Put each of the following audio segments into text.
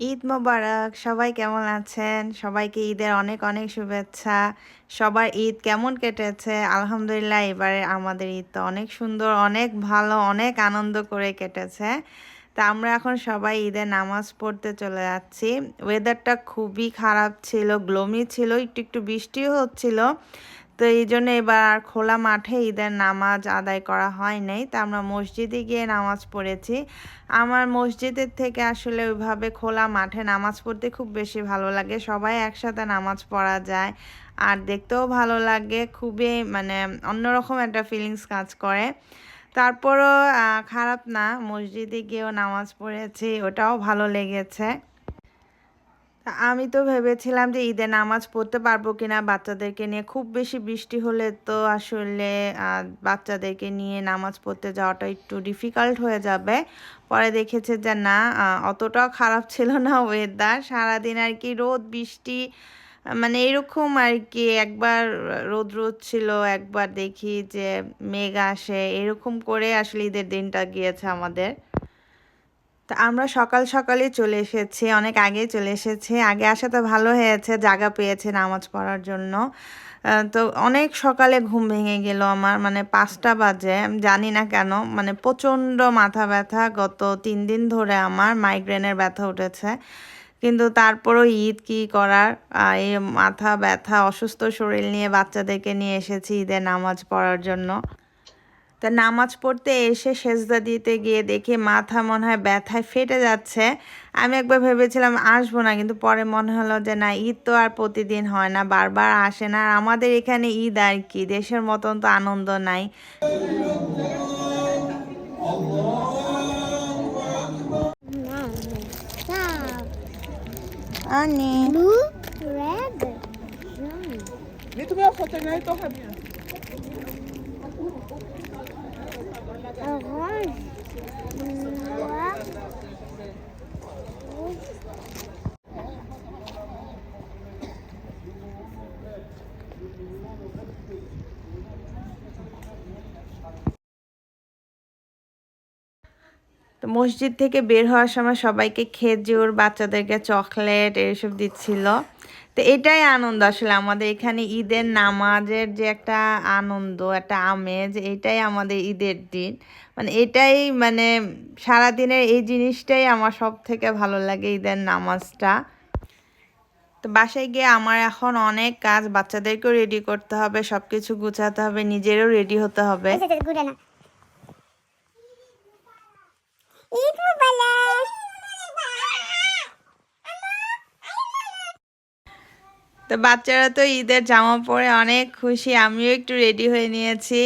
ঈদ মোবারক, সবাই কেমন আছেন? সবাইকে ঈদের অনেক অনেক শুভেচ্ছা। সবার ঈদ কেমন কেটেছে? আলহামদুলিল্লাহ, এবারে আমাদের ঈদ তো অনেক সুন্দর, অনেক ভালো, অনেক আনন্দ করে কেটেছে। তা আমরা এখন সবাই ঈদের নামাজ পড়তে চলে যাচ্ছি। ওয়েদারটা খুবই খারাপ ছিল গ্লোমি ছিল, একটু একটু বৃষ্টিও হচ্ছিল। তো এই জন্য এবার আর খোলা মাঠে ঈদের নামাজ আদায় করা হয় নাই। তা আমরা মসজিদে গিয়ে নামাজ পড়েছি। আমার মসজিদের থেকে আসলে ওইভাবে খোলা মাঠে নামাজ পড়তে খুব বেশি ভালো লাগে। সবাই একসাথে নামাজ পড়া যায়। আর দেখতেও ভালো লাগে, খুবই মানে অন্যরকম একটা ফিলিংস কাজ করে। তারপরও খারাপ না, মসজিদে গিয়েও নামাজ পড়েছি, ওটাও ভালো লেগেছে। আমি তো ভেবেছিলাম যে ঈদে নামাজ পড়তে পারব কিনা। বাচ্চাদেরকে নিয়ে খুব বেশি বৃষ্টি হলে তো আসলে বাচ্চাদেরকে নিয়ে নামাজ পড়তে যাওয়াটা একটু ডিফিকাল্ট হয়ে যাবে। পরে দেখেছে যে না অতটাও খারাপ ছিল না ওয়েদার সারাদিন আর কি রোদ, বৃষ্টি মানে এরকম আর কি। একবার রোদ রোদ ছিল, একবার দেখি যে মেঘ আসে, এরকম করে আসলে ঈদের দিনটা গিয়েছে আমাদের। তা আমরা সকাল সকালে চলে এসেছি, অনেক আগেই চলে এসেছি। আগে আসা তো ভালো হয়েছে, জায়গা পেয়েছে নামাজ পড়ার জন্য। তো অনেক সকালে ঘুম ভেঙে গেল আমার মানে পাঁচটা বাজে জানি না কেন মানে প্রচণ্ড মাথা ব্যথা গত তিন দিন ধরে আমার মাইগ্রেনের ব্যথা উঠেছে। কিন্তু তারপরও ঈদ কি করার এই মাথা ব্যথা, অসুস্থ শরীর নিয়ে বাচ্চাদেরকে নিয়ে এসেছি ঈদের নামাজ পড়ার জন্য। তা নামাজ পড়তে এসে সেজদা দিতে গিয়ে দেখি মাথা মনে হয় ব্যথায় ফেটে যাচ্ছে আমি একবার ভেবেছিলাম আসব না কিন্তু পরে মনে হলো যে না ঈদ তো আর প্রতিদিন হয় না বারবার আসে না আর আমাদের এখানে ঈদ আর কি দেশের মতন তো আনন্দ নাই. Blue, red, kami. মসজিদ থেকে বের হওয়ার সময় সবাইকে খেজুর বাচ্চাদেরকে চকলেট এইসব দিচ্ছিল। তো এটাই আনন্দ আসলে আমাদের এখানে ঈদের নামাজের যে একটা আনন্দ, একটা আমেজ, এটাই আমাদের ঈদের দিন। মানে এটাই মানে সারাদিনের এই জিনিসটাই আমার সব থেকে ভালো লাগে ঈদের নামাজটা। তো বাসায় গিয়ে আমার এখন অনেক কাজ, বাচ্চাদেরকেও রেডি করতে হবে সব কিছু গুছাতে হবে, নিজেরও রেডি হতে হবে। তো বাচ্চারা তো ঈদের জামা পরে অনেক খুশি, আমিও একটু রেডি হয়ে নিয়েছি।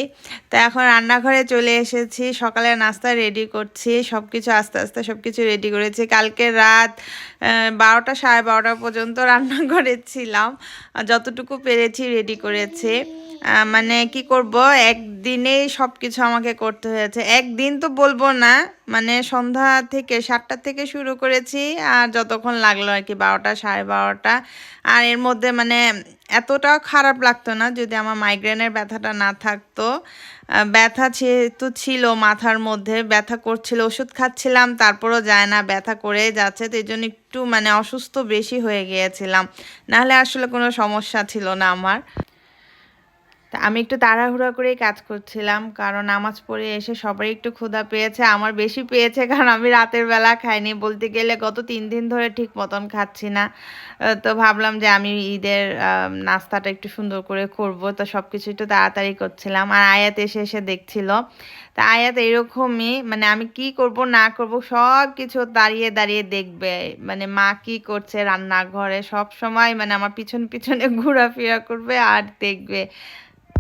তো এখন রান্নাঘরে চলে এসেছি, সকালে নাস্তা রেডি করছি সব কিছু আস্তে আস্তে সব কিছু রেডি করেছি। কালকে রাত বারোটা সাড়ে বারোটা পর্যন্ত রান্নাঘরে ছিলাম যতটুকু পেরেছি রেডি করেছি। মানে কি করব, একদিনেই সব কিছু আমাকে করতে হয়েছে। একদিন তো বলব না মানে সন্ধ্যা থেকে সাতটা থেকে শুরু করেছি, আর যতক্ষণ লাগল আর কি বারোটা, সাড়ে বারোটা। আর এর মধ্যে মানে এতটাও খারাপ লাগতো না যদি আমার মাইগ্রেনের ব্যথাটা না থাকতো। ব্যথা যেহেতু ছিল মাথার মধ্যে, ব্যথা করছিল, ওষুধ খাচ্ছিলাম, তারপরও যায় না, ব্যথা করে যাচ্ছে। তো এই জন্য একটু মানে অসুস্থ বেশি হয়ে গিয়েছিলাম। নাহলে আসলে কোনো সমস্যা ছিল না আমার। তা আমি একটু তাড়াহুড়া করেই কাজ করছিলাম, কারণ নামাজ পড়ে এসে সবারই একটু ক্ষুধা পেয়েছে, আমার বেশি পেয়েছে, কারণ আমি রাতের বেলা খাইনি, বলতে গেলে গত তিন দিন ধরে ঠিক মতন খাচ্ছি না। তো ভাবলাম যে আমি ঈদের নাস্তাটা একটু সুন্দর করে করব, তো সব কিছু একটু তাড়াতাড়ি করছিলাম, আর আয়াত এসে এসে দেখছিল। তা আয়াত এরকমই মানে আমি কি করব, না করব সব কিছু দাঁড়িয়ে দাঁড়িয়ে দেখবে মানে মা কি করছে, রান্নাঘরে সব সময় মানে আমার পিছন পিছনে ঘোরাফেরা করবে আর দেখবে।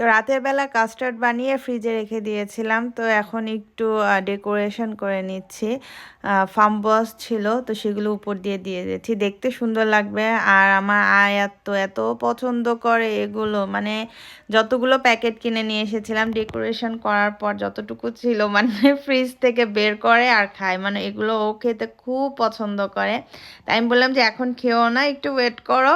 তো রাতের বেলা কাস্টার্ড বানিয়ে ফ্রিজে রেখে দিয়েছিলাম। তো এখন একটু ডেকোরেশন করে নিচ্ছি। ফার্ম বস ছিল, তো সেগুলো উপর দিয়ে দিয়ে দিয়েছি। দেখতে সুন্দর লাগবে। আর আমার আয়াত তো এত পছন্দ করে এগুলো। মানে যতগুলো প্যাকেট কিনে নিয়ে এসেছিলাম, ডেকোরেশন করার পর যতটুকু ছিল মানে ফ্রিজ থেকে বের করে আর খায় মানে এগুলো ও খেতে খুব পছন্দ করে। তাই আমি বললাম যে, এখন খেও না, একটু ওয়েট করো।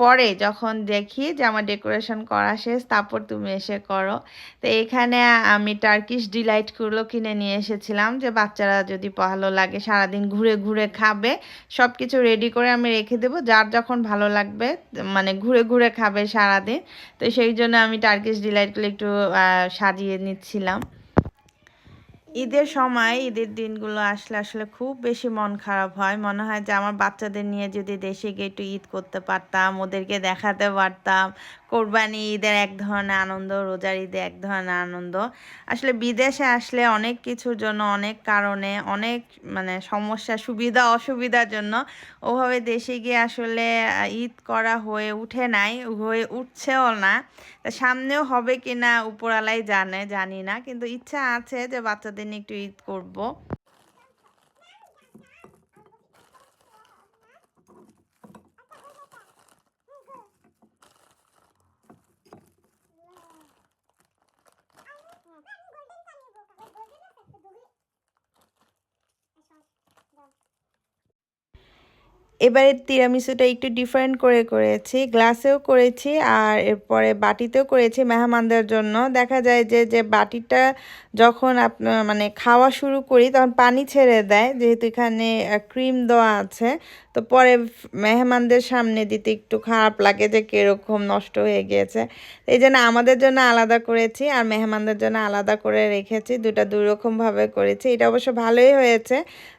পরে যখন দেখি যে আমার ডেকোরেশন করা শেষ, তারপর তুমি এসে করো। তো এখানে আমি টার্কিশ ডিলাইটগুলো কিনে নিয়ে এসেছিলাম যে বাচ্চারা যদি ভালো লাগে, সারাদিন ঘুরে ঘুরে খাবে সব কিছু রেডি করে আমি রেখে দেবো। যার যখন ভালো লাগবে মানে ঘুরে ঘুরে খাবে সারাদিন। তো সেই জন্য আমি টার্কিশ ডিলাইটগুলো একটু সাজিয়ে নিচ্ছিলাম। ঈদের সময়, ঈদের দিনগুলো আসলে আসলে খুব বেশি মন খারাপ হয়। মনে হয় যে আমার বাচ্চাদের নিয়ে যদি দেশে গিয়ে একটু ঈদ করতে পারতাম, ওদেরকে দেখাতে পারতাম কোরবানি ঈদের এক ধরনের আনন্দ, রোজার ঈদে এক ধরনের আনন্দ। আসলে বিদেশে আসলে অনেক কিছুর জন্য, অনেক কারণে, অনেক মানে সমস্যা, সুবিধা, অসুবিধার জন্য ওভাবে দেশে গিয়ে আসলে ঈদ করা হয়ে উঠে নাই, হয়ে উঠছেও না। তা সামনেও হবে কি না উপরালাই জানে, জানি না। কিন্তু ইচ্ছা আছে যে বাচ্চাদের নিয়ে একটু ঈদ করব। এবারে তিরামিসুটা একটু ডিফারেন্ট করে করেছি গ্লাসেও করেছি আর এরপরে বাটিতেও করেছি মেহমানদের জন্য। দেখা যায় যে যে বাটিটা যখন আপনার মানে খাওয়া শুরু করি তখন পানি ছেড়ে দেয়, যেহেতু এখানে ক্রিম দেওয়া আছে। তো পরে মেহমানদের সামনে দিতে একটু খারাপ লাগে যে কীরকম নষ্ট হয়ে গিয়েছে। এই জন্য আমাদের জন্য আলাদা করেছি আর মেহমানদের জন্য আলাদা করে রেখেছি, দুটা দুরকমভাবে করেছি। এটা অবশ্য ভালোই হয়েছে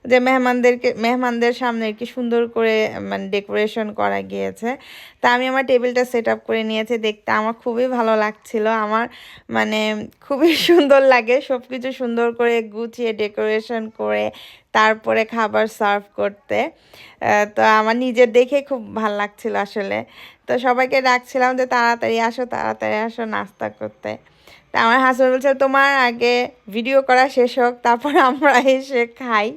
যে মেহমানদেরকে, মেহমানদের সামনে কি সুন্দর করে মানে ডেকোরেশন করা গিয়েছে। তা আমি আমার টেবিলটা সেট আপ করে নিয়েছি। দেখতে আমার খুবই ভালো লাগছিল। আমার মানে খুবই সুন্দর লাগে। সব কিছু সুন্দর করে গুছিয়ে ডেকোরেশন করে, তারপরে খাবার সার্ভ করতে। তো আমার নিজের দেখে খুব ভালো লাগছিল আসলে। তো সবাইকে ডাকছিলাম যে, তাড়াতাড়ি আসো তাড়াতাড়ি আসো নাস্তা করতে। তা আমার হাজব্যান্ড বলছে, তোমার আগে ভিডিও করা শেষ হোক, তারপর আমরা এসে খাই।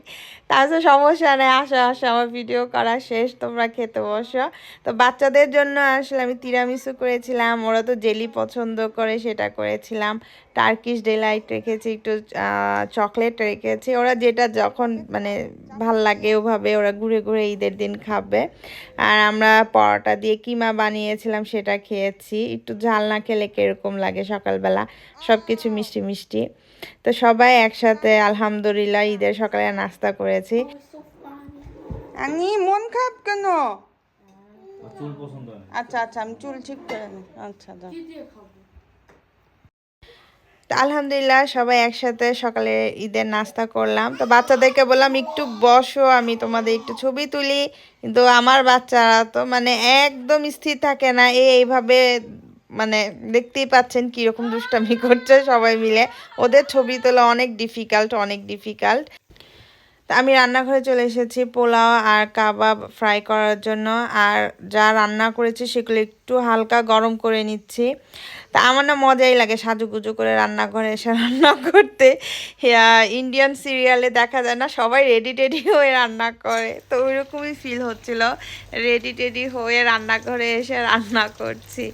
তারপর সমস্যা নেই, আসো আসো, আমার ভিডিও করা শেষ, তোমরা খেতে বসো। তো বাচ্চাদের জন্য আসলে আমি তিরামিসু করেছিলাম, ওরা তো জেলি পছন্দ করে, সেটা করেছিলাম। টার্কিশ ডেলাইট রেখেছি, একটু চকলেট রেখেছি। ওরা যেটা যখন মানে ভালো লাগে ওভাবে, ওরা ঘুরে ঘুরে ঈদের দিন খাবে। আর আমরা পরোটা দিয়ে কিমা বানিয়েছিলাম, সেটা খেয়েছি। একটু ঝাল না খেলে কীরকম লাগে সকালবেলা? সব কিছু মিষ্টি মিষ্টি। তো সবাই একসাথে আলহামদুলিল্লাহ ঈদের সকালে নাস্তা করেছি। আমি মন খারাপ কেন? চুল পছন্দ না। আচ্ছা আচ্ছা আমি চুল ঠিক করে আচ্ছা তো আলহামদুলিল্লাহ সবাই একসাথে সকালে ঈদের নাস্তা করলাম। তো বাচ্চাদেরকে বললাম একটু বসো আমি তোমাদের একটু ছবি তুলি। কিন্তু আমার বাচ্চারা তো মানে একদম স্থির থাকে না এ এইভাবে মানে দেখতেই পাচ্ছেন কীরকম দুষ্টামি করছে সবাই মিলে। ওদের ছবি তোলা অনেক ডিফিকাল্ট অনেক ডিফিকাল্ট তা আমি রান্নাঘরে চলে এসেছি পোলাও আর কাবাব ফ্রাই করার জন্য। আর যা রান্না করেছি সেগুলো একটু হালকা গরম করে নিচ্ছি। তা আমার না মজাই লাগে সাজুগুজু করে রান্নাঘরে এসে রান্না করতে। ইন্ডিয়ান সিরিয়ালে দেখা যায় না, সবাই রেডি টেডি হয়ে রান্না করে। তো ওইরকমই ফিল হচ্ছিল। রেডি টেডি হয়ে রান্নাঘরে এসে রান্না করছি।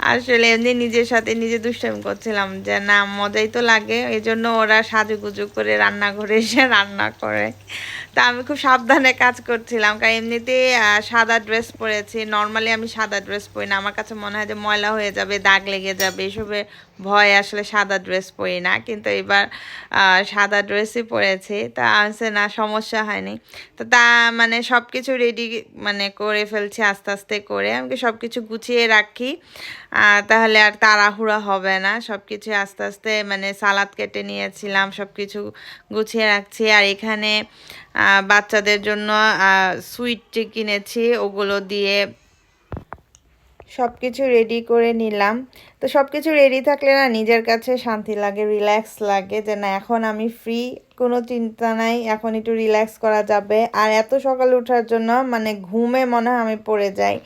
আসলে এমনি নিজের সাথে নিজে দুষ্টামি করছিলাম যে না, মজাই তো লাগে। এই জন্য ওরা সাজুগুজু করে রান্নাঘরে এসে রান্না করে। তা আমি খুব সাবধানে কাজ করছিলাম, কারণ এমনিতে সাদা ড্রেস পরেছি। নর্মালি আমি সাদা ড্রেস পরি না। আমার কাছে মনে হয় যে ময়লা হয়ে যাবে, দাগ লেগে যাবে এসবের ভয় আসলে সাদা ড্রেস পরি না, কিন্তু এবার সাদা ড্রেসই পরেছি। তা আছে না, সমস্যা হয়নি। তো তা মানে সব কিছু রেডি মানে করে ফেলছি আস্তে আস্তে করে। আমি সব কিছু গুছিয়ে রাখি? তাহলে আর তাড়াহুড়া হবে না। সব কিছু আস্তে আস্তে মানে সালাদ কেটে নিয়েছিলাম সব কিছু গুছিয়ে রাখছি। আর এখানে বাচ্চাদের জন্য সুইট কিনেছি। ওগুলো দিয়ে সব কিছু রেডি করে নিলাম। তো সব কিছু রেডি থাকলে না নিজের কাছে শান্তি লাগে রিল্যাক্স লাগে যে না, এখন আমি ফ্রি কোনো চিন্তা নাই, এখন একটু রিল্যাক্স করা যাবে। আর এত সকালে ওঠার জন্য মানে ঘুমে মনে হয় আমি পড়ে যাই।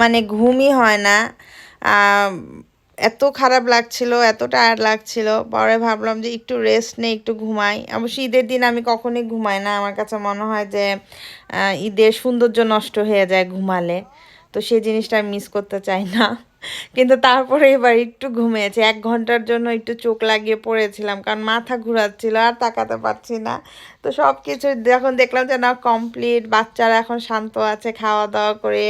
মানে ঘুমই হয় না। এত খারাপ লাগছিল, এত টায়ার্ড লাগছিল। পরে ভাবলাম যে একটু রেস্ট নেই, একটু ঘুমাই। অবশ্য ঈদের দিন আমি কখনোই ঘুমাই না। আমার কাছে মনে হয় যে ঈদের সৌন্দর্য নষ্ট হয়ে যায় ঘুমালে। তো সেই জিনিসটা আমি মিস করতে চাই না। কিন্তু তারপরে এবার একটু ঘুমিয়েছে। এক ঘণ্টার জন্য একটু চোখ লাগিয়ে পড়েছিলাম, কারণ মাথা ঘুরাচ্ছিল, আর তাকাতে পারছি না। তো সব কিছু যখন দেখলাম যে না কমপ্লিট বাচ্চারা এখন শান্ত আছে খাওয়া দাওয়া করে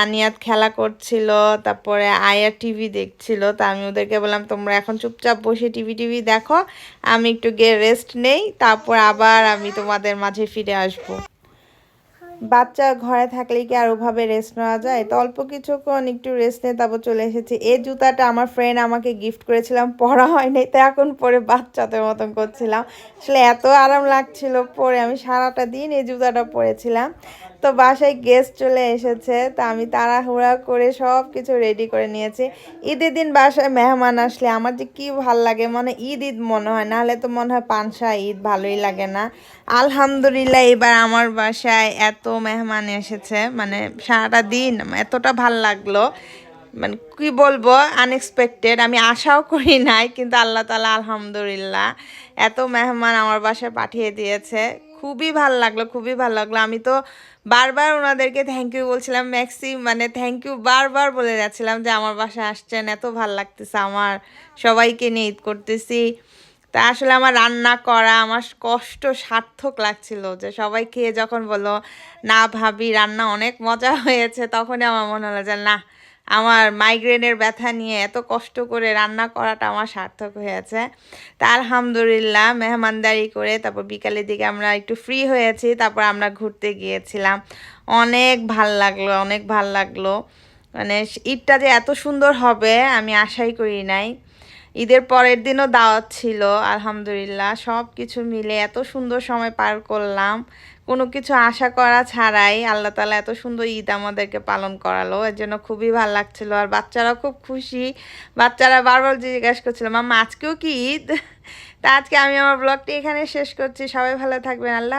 আনিয়াত খেলা করছিল, তারপরে আয়া টিভি দেখছিল, তা আমি ওদেরকে বললাম, তোমরা এখন চুপচাপ বসে টিভি টিভি দেখো, আমি একটু গিয়ে রেস্ট নেই, তারপর আবার আমি তোমাদের মাঝে ফিরে আসব। বাচ্চা ঘরে থাকলে কি আর ওভাবে রেস্ট নেওয়া যায়? তো অল্প কিছুক্ষণ একটু রেস্ট নিয়ে তারপর চলে এসেছি। এই জুতাটা আমার ফ্রেন্ড আমাকে গিফট করেছিলাম, পরা হয়নি, তো এখন পরে বাচ্চাদের মতন করছিলাম। আসলে এত আরাম লাগছিল পরে, আমি সারাটা দিন এই জুতাটা পরেছিলাম। তো বাসায় গেস্ট চলে এসেছে, তা আমি তাড়াহুড়া করে সব কিছু রেডি করে নিয়েছি। ঈদের দিন বাসায় মেহমান আসলে আমার যে কি ভালো লাগে, মনে ঈদ ঈদ মনে হয়, নাহলে তো মনে হয় পানসা ঈদ ভালোই লাগে না। আলহামদুলিল্লাহ এবার আমার বাসায় এত মেহমান এসেছে মানে সারাটা দিন এতটা ভালো লাগল। মানে কি বলব আনএক্সপেক্টেড আমি আশাও করি নাই, কিন্তু আল্লাহ তালা আলহামদুলিল্লাহ এত মেহমান আমার বাসায় পাঠিয়ে দিয়েছে। খুবই ভালো লাগল, খুবই ভালো লাগল। আমি তো বারবার ওনাদেরকে থ্যাংক ইউ বলছিলাম ম্যাক্সি মানে থ্যাংক ইউ বারবার বলে যাচ্ছিলাম যে আমার বাসায় আসছেন, এত ভালো লাগতেছে আমার, সবাইকে নিয়ে ঈদ করতেছি। তা আসলে আমার রান্না করা, আমার কষ্ট সার্থক লাগছিল যে সবাই খেয়ে যখন বলল, না ভাবি, রান্না অনেক মজা হয়েছে, তখনই আমার মনে হলো যে, না আমার মাইগ্রেনের ব্যথা নিয়ে এত কষ্ট করে রান্না করাটা আমার সার্থক হয়েছে। তা আলহামদুলিল্লাহ, মেহমানদারি করে তারপর বিকালের দিকে আমরা একটু ফ্রি হয়েছি, তারপর আমরা ঘুরতে গিয়েছিলাম। অনেক ভালো লাগল, অনেক ভালো লাগল। মানে ঈদটা যে এত সুন্দর হবে আমি আশাই করি নাই। ঈদের পরের দিনও দাওয়াত ছিল, আলহামদুলিল্লাহ। সব কিছু মিলে এত সুন্দর সময় পার করলাম। কোনো কিছু আশা করা ছাড়াই আল্লাহ তালা এত সুন্দর ঈদ আমাদেরকে পালন করালো। এর জন্য খুবই ভালো লাগছিল। আর বাচ্চারা খুব খুশি। বাচ্চারা বারবার জিজ্ঞাসা করছিল মামা আজকেও কি ঈদ? তা আজকে আমি আমার ব্লগটি এখানে শেষ করছি। সবাই ভালো থাকবেন। আল্লাহ